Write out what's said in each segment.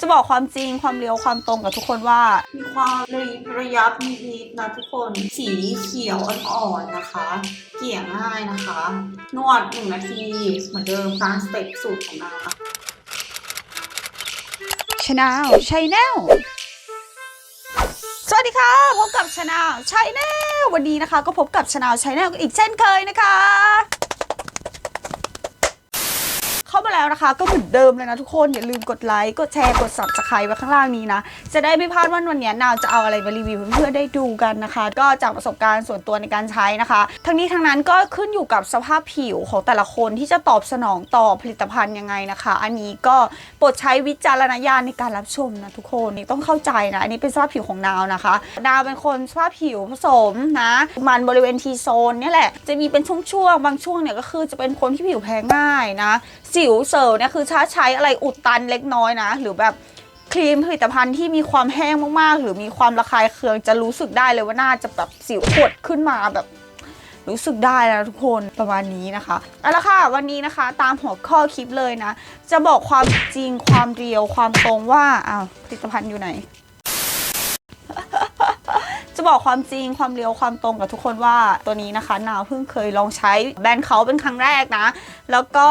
จะบอกความจริงความเรียวความตรงกับทุกคนว่า มีความระยิบระยับนิดๆนะทุกคนสีเขียวอ่อนๆนะคะ เกลี่ยง่ายนะคะ นวดหนึ่งนาทีเหมือนเดิมตามสเต็ปสูตรของนางค่ะชาแนลชาแนลสวัสดีค่ะ พบกับชาแนลชาแนลวันนี้นะคะ ก็พบกับชาแนลชาแนลอีกเช่นเคยนะคะ มาแล้วนะคะ ก็เหมือนเดิมเลยนะทุกคนอย่าลืมกดไลค์กดแชร์กด subscribe ไว้ข้างล่างนี้นะ จะได้ไม่พลาดว่าวันนี้นาวจะเอาอะไรมารีวิวเพื่อนๆได้ดูกันนะคะ ก็จากประสบการณ์ส่วนตัวในการใช้นะคะ ทั้งนี้ทั้งนั้นก็ขึ้นอยู่กับสภาพผิวของแต่ละคนที่จะตอบสนองต่อผลิตภัณฑ์ยังไงนะคะ อันนี้ก็โปรดใช้วิจารณญาณในการรับชมนะทุกคนนี่ต้องเข้าใจนะอันนี้เป็นสภาพผิวของนาวนะคะนาวเป็นคนสภาพผิวผสมนะมันบริเวณทีโซนเนี่ยแหละจะมีเป็นช่วงๆบางช่วงเนี่ยก็คือจะเป็นคนที่ผิวแพ้ง่ายนะ สิวเซลล์เนี่ยคือถ้าใช้อะไรอุดตันเล็กน้อยนะ หรือแบบครีมผลิตภัณฑ์ที่มีความแห้งมากๆ หรือมีความระคายเคืองจะรู้สึกได้เลยว่าน่าจะแบบสิวขดขึ้นมาแบบรู้สึกได้นะทุกคนประมาณนี้นะคะเอาละค่ะวันนี้นะคะตามหัวข้อคลิปเลยนะ จะบอกความจริงความเรียวความตรงว่าอ้าวผลิตภัณฑ์อยู่ไหน จะบอกความจริงความเรียวความตรงกับทุกคนว่าตัวนี้นะคะ นาวเพิ่งเคยลองใช้แบรนด์เขาเป็นครั้งแรกนะ แล้วก็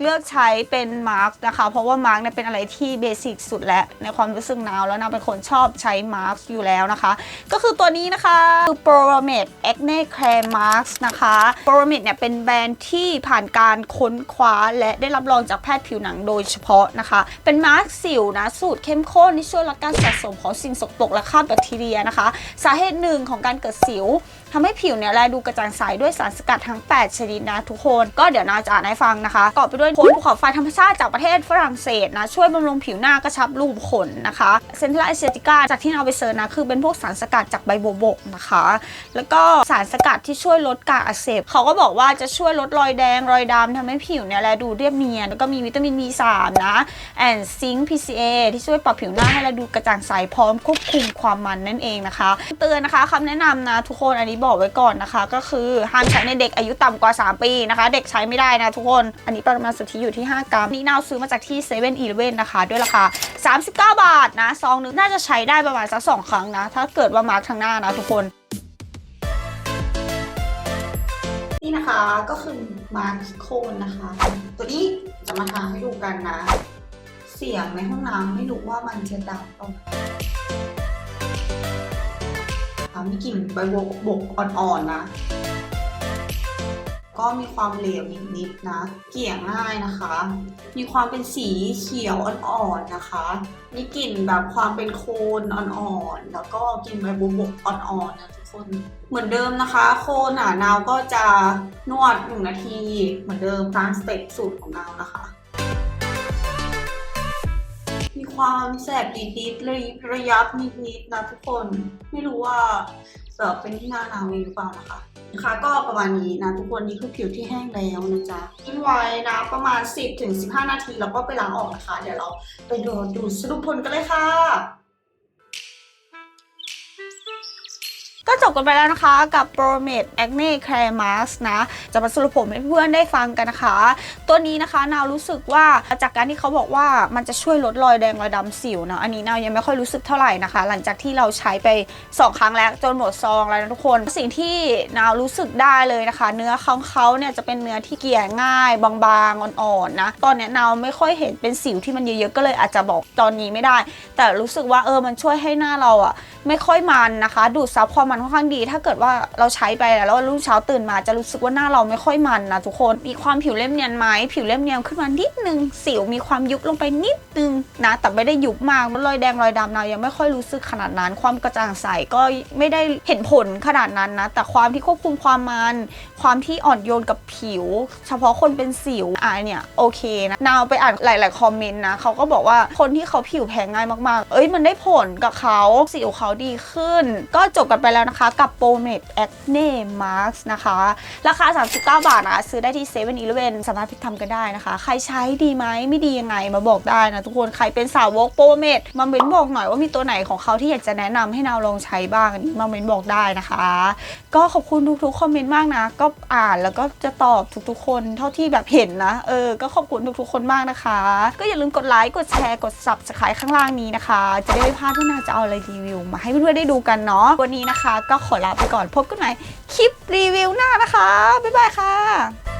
เลือกใช้เป็นมาร์กนะคะ เพราะว่ามาร์กเนี่ยเป็นอะไรที่เบสิกสุดแล้วในความรู้สึกนาวแล้วนาวเป็นคนชอบใช้มาร์กอยู่แล้วนะคะ ก็คือตัวนี้นะคะคือ p r o m a d Acne Care Mask นะคะ p r o m a d เนี่ยเป็นแบรนด์ที่ผ่านการค้นคว้าและได้รับรองจากแพทย์ผิวหนังโดยเฉพาะนะคะ เป็นมาร์กสิวนะสูตรเข้มข้นที่ช่วยลดการสะสมของสิ่งสกปรกและคราบแบคทีเรียนะคะ สาเหตุหนึ่งของการเกิดสิว ทำให้ผิวเนี่ยแลดูกระจ่างใสด้วยสารสกัดทั้ง 8 ชนิดนะทุกคน ก็เดี๋ยวนาจะอ่านให้ฟังนะคะประกอบไปด้วยผลภูเขาไฟธรรมชาติจากประเทศฝรั่งเศสนะ ช่วยบำรุงผิวหน้ากระชับรูขุมขนนะคะเซนทรัลเอเซติกาจากที่นาไปเซิร์นะ คือเป็นพวกสารสกัดจากใบบัวบกนะคะ แล้วก็สารสกัดที่ช่วยลดการอักเสบเขาก็บอกว่าจะช่วยลดรอยแดงรอยดำทำให้ผิวเนี่ยแลดูเรียบเนียนแล้วก็มีวิตามิน B3 นะแอนซิงค์ PCA ที่ช่วยปรับผิวหน้าให้แลดูกระจ่างใสพร้อมควบคุมความมันนั่นเองนะคะ เตือนนะคะคำแนะนำนะทุกคนอันนี้บอกไว้ก่อนนะคะ ก็คือห้ามใช้ในเด็กอายุต่ำกว่า 3 ปีนะคะ เด็กใช้ไม่ได้นะทุกคน อันนี้ปริมาณสุทธิอยู่ที่ 5 กรัม นี่นาวซื้อมาจากที่7 e เ e ่ e อนะคะ ด้วยราคา 39 บาทนะซองนึงน่าจะใช้ได้ประมาณสัก2ครั้งนะ ถ้าเกิดว่ามาร์กทางหน้านะทุกคนนี่นะคะก็คือมาร์คโคนนะคะ ตัวนี้จะมาทาให้ดูกันนะ เสียงในห้องน้ำไม่รู้ว่ามันจะดับเปล่า มีกลิ่นใบบัวบกอ่อนๆนะ ก็มีความเหลวนิดๆนะ เกี่ยง่ายนะคะ มีความเป็นสีเขียวอ่อนๆนะคะ มีกลิ่นแบบความเป็นโคนอ่อนๆ แล้วก็กลิ่นใบบัวบกอ่อนๆนะทุกคน เหมือนเดิมนะคะ โคนอะนาวก็จะนวดหนึ่งนาที เหมือนเดิมตามสเต็ปสูตรของนาวนะคะ มีความแสบนิดๆระยิบระยับนิดๆนะทุกคน ไม่รู้ว่าจะเป็นที่หน้านาวีหรือเปล่านะคะนะคะก็ประมาณนี้นะทุกคนนี่คือผิวที่แห้งแล้วนะจ๊ะทิ้งไว้นะประมาณ 10-15 นาทีแล้วก็ไปล้างออกนะคะ เดี๋ยวเราไปดูดูสรุปผลกันเลยค่ะ ก็จบกันไปแล้วนะคะกับ p r o m a d Acne Care Mask นะ จะมาสรุปผมให้เพื่อนได้ฟังกันนะคะ ตัวนี้นะคะนาวรู้สึกว่าจากการที่เขาบอกว่ามันจะช่วยลดรอยแดงรอยดำสิวนะอันนี้นาวยังไม่ค่อยรู้สึกเท่าไหร่นะคะ หลังจากที่เราใช้ไป 2 ครั้งแล้วจนหมดซองแล้วนะทุกคน สิ่งที่นาวรู้สึกได้เลยนะคะ เนื้อของเขาเนี่ยจะเป็นเนื้อที่เกลี่ยง่าย บางๆอ่อนๆนะตอนนี้นาวไม่ค่อยเห็นเป็นสิวที่มันเยอะๆก็เลยอาจจะบอกตอนนี้ไม่ได้ แต่รู้สึกว่าเออมันช่วยให้หน้าเราอะไม่ค่อยมันนะคะ ดูดซับความมันค่อนข้างดี ถ้าเกิดว่าเราใช้ไปแล้วรุ่งเช้าตื่นมาจะรู้สึกว่าหน้าเราไม่ค่อยมันนะทุกคนมีความผิวเล่มเนียนไหมผิวเล่มเนียนขึ้นมานิดนึงสิวมีความยุบลงไปนิดนึงนะแต่ไม่ได้ยุบมากรอยแดงรอยดำเรายังไม่ค่อยรู้สึกขนาดนั้น ความกระจ่างใสก็ไม่ได้เห็นผลขนาดนั้นนะแต่ความที่ควบคุมความมันความที่อ่อนโยนกับผิว เฉพาะคนเป็นสิวอะเนี่ยโอเคนะนาวไปอ่านหลาย ๆ คอมเมนต์นะเขาก็บอกว่าคนที่เขาผิวแพ้ง่ายมาก ๆ เอ้ยมันได้ผลกับเขาสิวเขาดีขึ้น ก็จบกันไปแล้วนะนะคะกับโปรเมดแอคเน่มาร์กนะคะ ราคา 39 บาทนะคะซื้อได้ที่7 e เ e ่ e อสามารถพิกทำกันได้นะคะ ใครใช้ดีไหมไม่ดียังไงมาบอกได้นะทุกคนใครเป็นสาวกโปรเมดมาเม้นบอกหน่อยว่ามีตัวไหนของเขาที่อยากจะแนะนำให้นาวลองใช้บ้างมาเม้นบอกได้นะคะ ก็ขอบคุณทุกๆคอมเมนต์มากนะ ก็อ่านแล้วก็จะตอบทุกๆ คนเท่าที่แบบเห็นนะเออก็ขอบคุณทุกๆคนมากนะคะ ก็อย่าลืมกดไลค์กดแชร์กด subscribe ข้างล่างนี้นะคะ จะได้ไม่พลาดว่านาจะเอาอะไรรีวิวมาให้เพื่อนๆได้ดูกันเนาะวันนี้นะคะก็ขอลาไปก่อนพบกันใหม่คลิปรีวิวหน้านะคะ บ๊ายบายค่ะ